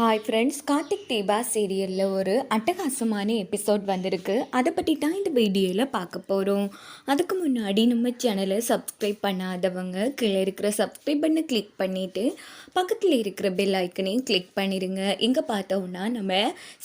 Hi friends Karthik Deepa சீரியலில் ஒரு அட்டகாசமான எபிசோட் வந்திருக்கு. அதை பற்றி தான் இந்த வீடியோவில் பார்க்க போகிறோம் அதுக்கு முன்னாடி நம்ம சேனலை சப்ஸ்கிரைப் பண்ணாதவங்க கீழே இருக்கிற சப்ஸ்கிரைப் பண்ண கிளிக் பண்ணிவிட்டு பக்கத்தில் இருக்கிற பெல் ஐக்கனையும் கிளிக் பண்ணிடுங்க இங்கே பார்த்தோம்னா நம்ம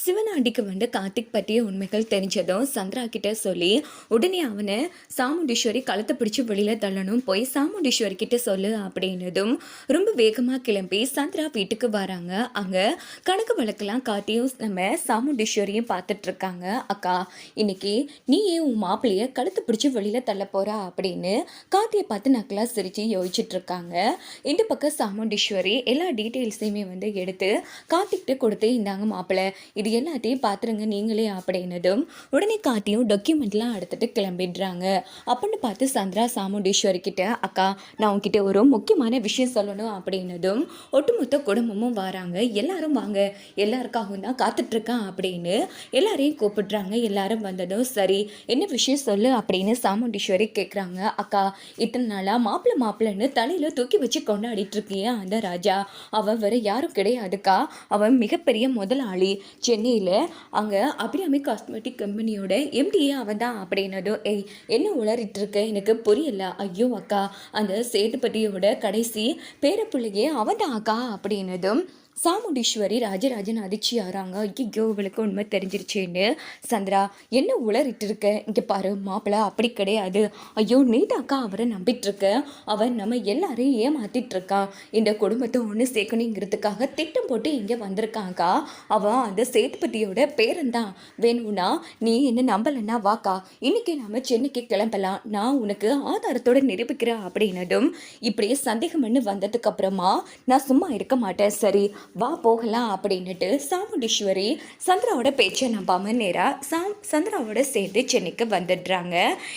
சிவனாண்டிக்கு வந்து கார்த்திக் பற்றிய உண்மைகள் தெரிஞ்சதும் சந்திரா கிட்ட சொல்லி உடனே அவனை சாமுண்டீஸ்வரி களத்தை பிடிச்சி வெளியில் தள்ளணும் போய் சாமுண்டீஸ்வரி கிட்ட சொல்லு அப்படின்னதும் ரொம்ப வேகமாக கிளம்பி சந்திரா வீட்டுக்கு வராங்க. அங்கே கணக்கு வழக்கெல்லாம் காட்டியும் நம்ம சாமுண்டீஸ்வரியும் பார்த்துட்டு இருக்காங்க அக்கா இன்னைக்கு நீ ஏன் உன் மாப்பிள்ளைய கழுத்து பிடிச்சி வெளியில் தள்ள போறா? அப்படின்னு காத்தியை பார்த்து நக்கலாக சிரித்து யோசிச்சுட்டு இருக்காங்க இந்த பக்கம் சாமுண்டீஸ்வரி எல்லா டீட்டெயில்ஸையுமே வந்து எடுத்து கார்த்திக்கிட்ட கொடுத்து இந்தாங்க மாப்பிள்ளை இது எல்லாத்தையும் பார்த்துருங்க நீங்களே அப்படின்னதும் உடனே காட்டியும் டாக்குமெண்ட்லாம் எடுத்துட்டு கிளம்பிடுறாங்க. அப்படின்னு பார்த்து சந்திரா சாமுண்டீஸ்வரி கிட்ட அக்கா நான் உங்ககிட்ட ஒரு முக்கியமான விஷயம் சொல்லணும் அப்படின்னதும் ஒட்டுமொத்த குடும்பமும் வராங்க. எல்லாரும் வாங்க எல்லாருக்காகவும் தான் காத்துட்ருக்கான் அப்படின்னு எல்லாரையும் கூப்பிடுறாங்க. எல்லாரும் வந்ததும் சரி என்ன விஷயம் சொல்லு அப்படின்னு சாமுண்டீஸ்வரி கேட்குறாங்க அக்கா இத்தனை நாளாக மாப்பிள்ளை மாப்பிள்ளைன்னு தலையில் தூக்கி வச்சு கொண்டாடிட்டு இருக்கியே அந்த ராஜா. அவன் வேற யாரும் கிடையாதுக்கா. அவன் மிகப்பெரிய முதலாளி. சென்னையில் அங்கே அபிராமி காஸ்மெட்டிக் கம்பெனியோட எம்டிஏ அவன் தான் அப்படின்னதும் ஏய் என்ன உளறிட்டு இருக்க எனக்கு புரியல. ஐயோ அக்கா அந்த சேதுபதியோட கடைசி பேரப்பிள்ளையே அவன் தான் அக்கா. அப்படின்னதும் சாமுண்டீஸ்வரி ராஜராஜன் அதிர்ச்சி ஆறாங்க ஐயோ இவளுக்கு உண்மை தெரிஞ்சிருச்சேன்னு. சந்திரா என்ன உளறிட்டு இருக்க இங்கே பாரு மாப்பிள்ளை அப்படி கிடையாது. ஐயோ நீதாக்கா அவரை நம்பிட்டு இருக்க அவன் நம்ம எல்லாரையும் ஏமாத்திட்டு இருக்கான் இந்த குடும்பத்தை ஒன்று சேர்க்கணுங்கிறதுக்காக திட்டம் போட்டு இங்கே வந்திருக்காங்கக்கா அவன் அந்த சேதுபதியோட பேரன்தான். வேணும்னா நீ என்ன நம்பலைன்னா வாக்கா. இன்னைக்கு நாம் சென்னைக்கு கிளம்பலாம். நான் உனக்கு ஆதாரத்தோட நிரூபிக்கிறேன் அப்படின்னதும் இப்படியே சந்தேகம்னு வந்ததுக்கு அப்புறமா நான் சும்மா இருக்க மாட்டேன் சரி. வா போகலாம் அப்படின்னுட்டு சாமுண்டீஸ்வரி சந்திராவோட பேச்சை நம்பாமல் நேராக சாம் சந்திராவோட சேர்ந்து சென்னைக்கு வந்துடுறாங்க.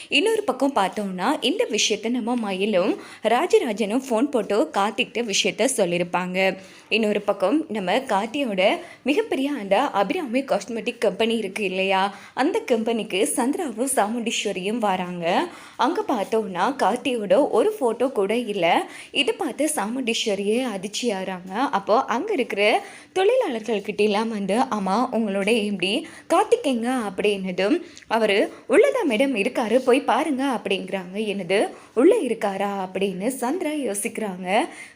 இன்னொரு பக்கம் பார்த்தோம்னா இந்த விஷயத்த நம்ம மயிலும் ராஜராஜனும் ஃபோன் போட்டு கார்த்திக்கிட்ட விஷயத்த சொல்லியிருப்பாங்க. இன்னொரு பக்கம் நம்ம கார்த்தியோட மிகப்பெரிய அந்த அபிராமி காஸ்மெட்டிக் கம்பெனி இருக்குது இல்லையா? அந்த கம்பெனிக்கு சந்திராவும் சாமுண்டீஸ்வரியும் வராங்க. அங்கே பார்த்தோம்னா கார்த்தியோட ஒரு ஃபோட்டோ கூட இல்லை. இதை பார்த்து சாமுண்டீஸ்வரியே அதிர்ச்சி அப்போது அப்போ அங்கே இருக்கிற தொழிலாளர்கள்கிட்ட எல்லாம் வந்து ஆமாம் உங்களோட எப்படி கார்த்திகேங்க அப்படின்னதும் அவர் உள்ளதா மேடம் இருக்காரு போய் பாருங்க அப்படிங்கிறாங்க. என்னது உள்ளே இருக்காரா? அப்படின்னு சந்திரா யோசிக்கிறாங்க.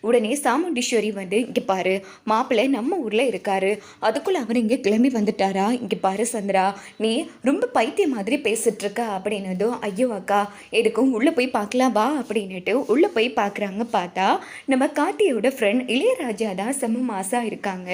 உடனே சாமுண்டீஸ்வரி வந்து இங்கே பாரு மாப்பிள்ளை நம்ம ஊரில் இருக்காரு. அதுக்குள்ளே அவர் இங்கே கிளம்பி வந்துட்டாரா? இங்கே பாரு சந்திரா நீ ரொம்ப பைத்தியம் மாதிரி பேசிட்டு இருக்க அப்படின்னதும் ஐயோ அக்கா எதுக்கும் உள்ளே போய் பார்க்கலாம் வா அப்படின்னுட்டு உள்ளே போய் பார்க்குறாங்க. பார்த்தா நம்ம கார்த்தியோட ஃப்ரெண்ட் இளையராஜா தான் செம்ம மாசாக இருக்காங்க.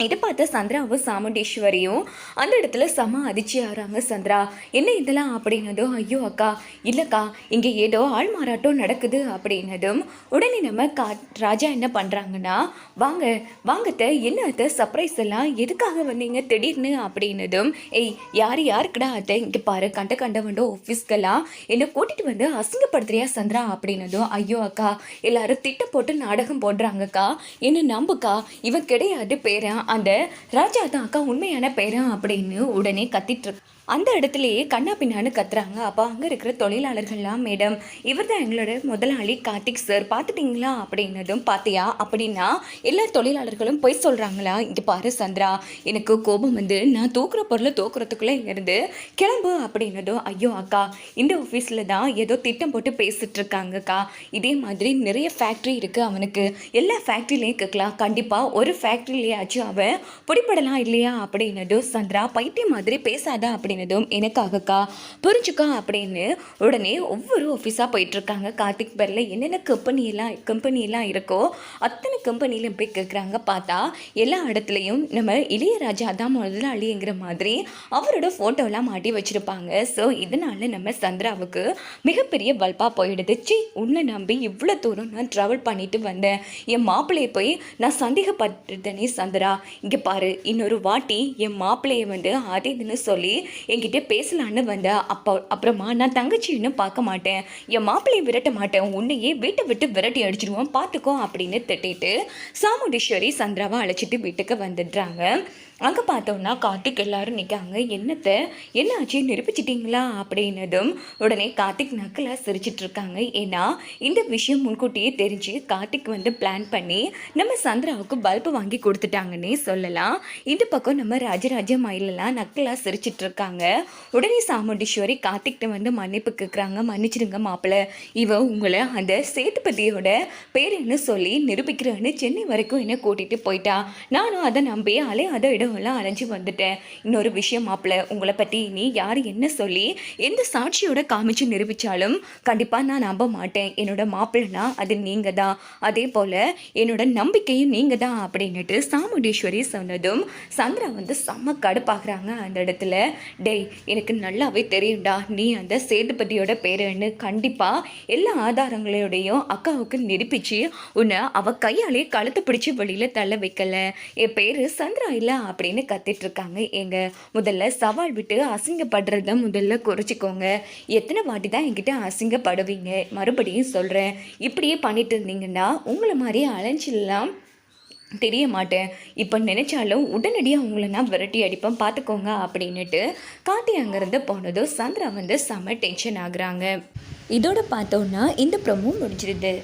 இதை பார்த்த சந்திராவும் சாமுண்டீஸ்வரியும் அந்த இடத்துல செம அதிர்ச்சி ஆகிறாங்க சந்திரா. என்ன இதெல்லாம் அப்படின்னதும் ஐயோ அக்கா இல்லைக்கா இங்கே ஏதோ ஆள் மாறாட்டம் நடக்குது அப்படின்னதும் உடனே நம்ம கா ராஜா என்ன பண்ணுறாங்கன்னா வாங்க வாங்கத்த என்ன அத்தை சர்ப்ரைஸ் எல்லாம் எதுக்காக வந்தீங்க திடீர்னு அப்படின்னதும் ஏய் யார் யாருக்குடா அத்தை இங்கே பாரு கண்ட கண்ட வண்டோ ஆஃபீஸ்க்கெல்லாம் என்னை கூட்டிகிட்டு வந்து அசிங்கப்படுத்துறியா சந்திரா? அப்படின்னதும் ஐயோ அக்கா எல்லாரும் திட்டம் போட்டு நாடகம் போடுறாங்கக்கா என்ன நம்புக்கா இவன் கிடையாது பேரன் அந்த ராஜா தான் அக்கா உண்மையான பேரா அப்படின்னு உடனே கத்திட்டு இருக்கு. அந்த இடத்துலயே கண்ணா பின்னான்னு கத்துறாங்க. அப்போ அங்கே இருக்கிற தொழிலாளர்கள்லாம் மேடம் இவர் தான் எங்களோட முதலாளி கார்த்திக் சார். பார்த்துட்டிங்களா? அப்படின்னதும் பார்த்தியா அப்படின்னா எல்லா தொழிலாளர்களும் பொய் சொல்கிறாங்களா இங்கே பாரு சந்திரா எனக்கு கோபம் வந்து நான் தூக்குற பொருளை தூக்குறதுக்குள்ளே இருந்து கிளம்பு அப்படின்னதும் ஐயோ அக்கா இந்த ஆஃபீஸில் தான் ஏதோ திட்டம் போட்டு பேசிகிட்ருக்காங்கக்கா இதே மாதிரி நிறைய ஃபேக்ட்ரி இருக்குது அவனுக்கு. எல்லா ஃபேக்ட்ரிலையும் கேட்கலாம். கண்டிப்பாக ஒரு ஃபேக்ட்ரிலேயாச்சும் அவன் பிடிப்படலாம் இல்லையா? அப்படின்னதும் சந்திரா பைத்தியம் மாதிரி பேசாதா அப்படி அப்படின்னதும் எனக்காகக்கா புரிஞ்சுக்கா அப்படின்னு உடனே ஒவ்வொரு ஆஃபீஸாக போயிட்டுருக்காங்க. கார்த்திக் பேரில் என்னென்ன கம்பெனி எல்லாம் கம்பெனி எல்லாம் இருக்கோ அத்தனை கம்பெனிலையும் போய் கேட்குறாங்க பார்த்தா எல்லா இடத்துலையும் நம்ம இளையராஜா தான் முதலாளிங்கிற மாதிரி அவரோட ஃபோட்டோலாம் மாட்டி வச்சுருப்பாங்க. ஸோ இதனால நம்ம சந்திராவுக்கு மிகப்பெரிய பல்பாக போயிடுது. சி உன்னை நம்பி இவ்வளோ தூரம் நான் ட்ராவல் பண்ணிட்டு வந்தேன். என் மாப்பிள்ளையை போய் நான் சந்தேகப்பட்டுட்டேனே சந்திரா. இங்கே பாரு இன்னொரு வாட்டி என் மாப்பிள்ளையை வந்து அது இதுன்னு சொல்லி என்கிட்ட பேசலான்னு வந்தேன் அப்போ அப்புறமா நான் தங்கச்சின்னு பார்க்க மாட்டேன். என் மாப்பிள்ளையை விரட்ட மாட்டேன். உன்னையே வீட்டை விட்டு விரட்டி அடிச்சிடுவோம் பார்த்துக்கோ அப்படின்னு திட்டிட்டு சாமுண்டீஸ்வரி சந்திராவை அழைச்சிட்டு வீட்டுக்கு வந்துடுறாங்க. அங்கே பார்த்தோன்னா கார்த்திக் எல்லாரும் நிற்காங்க என்னத்தை? என்ன ஆச்சு நிரூபிச்சிட்டிங்களா? அப்படின்னதும் உடனே கார்த்திக் நக்கலாக சிரிச்சிட்டு இருக்காங்க ஏன்னா இந்த விஷயம் முன்கூட்டியே தெரிஞ்சு கார்த்திக் வந்து பிளான் பண்ணி நம்ம சந்திராவுக்கு பல்பு வாங்கி கொடுத்துட்டாங்கன்னே சொல்லலாம். இந்த பக்கம் நம்ம ராஜராஜ மயிலெல்லாம் நக்கலாக சிரிச்சிட்டு இருக்காங்க உடனே சாமுண்டீஸ்வரி கார்த்திக்கிட்ட வந்து மன்னிப்பு கேட்குறாங்க மன்னிச்சிடுங்க மாப்பிள்ளை இவ உங்களை அந்த சேதுபதியோட பேர் என்ன சொல்லி நிரூபிக்கிறான்னு சென்னை வரைக்கும் என்ன கூட்டிகிட்டு போயிட்டா. நானும் அதை நம்பி அலையாத விஷயங்கள்லாம் அலைஞ்சு வந்துட்டேன். இன்னொரு விஷயம் மாப்பிள்ள உங்களை பற்றி நீ யார் என்ன சொல்லி எந்த சாட்சியோட காமிச்சு நிரூபித்தாலும் கண்டிப்பாக நான் நம்ப மாட்டேன். என்னோட மாப்பிள்ளனா அது நீங்கள் தான் அதே போல் என்னோட நம்பிக்கையும் நீங்கள் தான் அப்படின்னுட்டு சாமுண்டீஸ்வரி சொன்னதும் சந்திரா வந்து செம்ம கடுப்பாகிறாங்க அந்த இடத்துல. டேய் எனக்கு நல்லாவே தெரியும்டா. நீ அந்த சேதுபதியோட பேருன்னு கண்டிப்பாக எல்லா ஆதாரங்களோடையும் அக்காவுக்கு நிரூபித்து உன்னை அவள் கையாலே கழுத்தை பிடிச்சி வெளியில் தள்ள வைக்கல. என் பேர் சந்திரா இல்லை அப்படின்னு கத்திட்டு இருக்காங்க எங்க முதல்ல சவால் விட்டு அசிங்கப்படுறத முதல்ல குறைச்சிக்கோங்க. எத்தனை வாட்டி தான் என்கிட்ட அசிங்கப்படுவீங்க? மறுபடியும் சொல்கிறேன் இப்படியே பண்ணிட்டு இருந்தீங்கன்னா உங்களை மாதிரி அலைஞ்சிடலாம் தெரிய மாட்டேன். இப்போ நினைச்சாலும் உடனடியாக உங்களை நான் விரட்டி அடிப்பேன். பார்த்துக்கோங்க அப்படின்னுட்டு காட்டி அங்கேருந்து போனதும் சந்திரா வந்து செம்ம டென்ஷன் ஆகுறாங்க. இதோட பார்த்தோன்னா இந்த ப்ரொமோ முடிஞ்சிருது.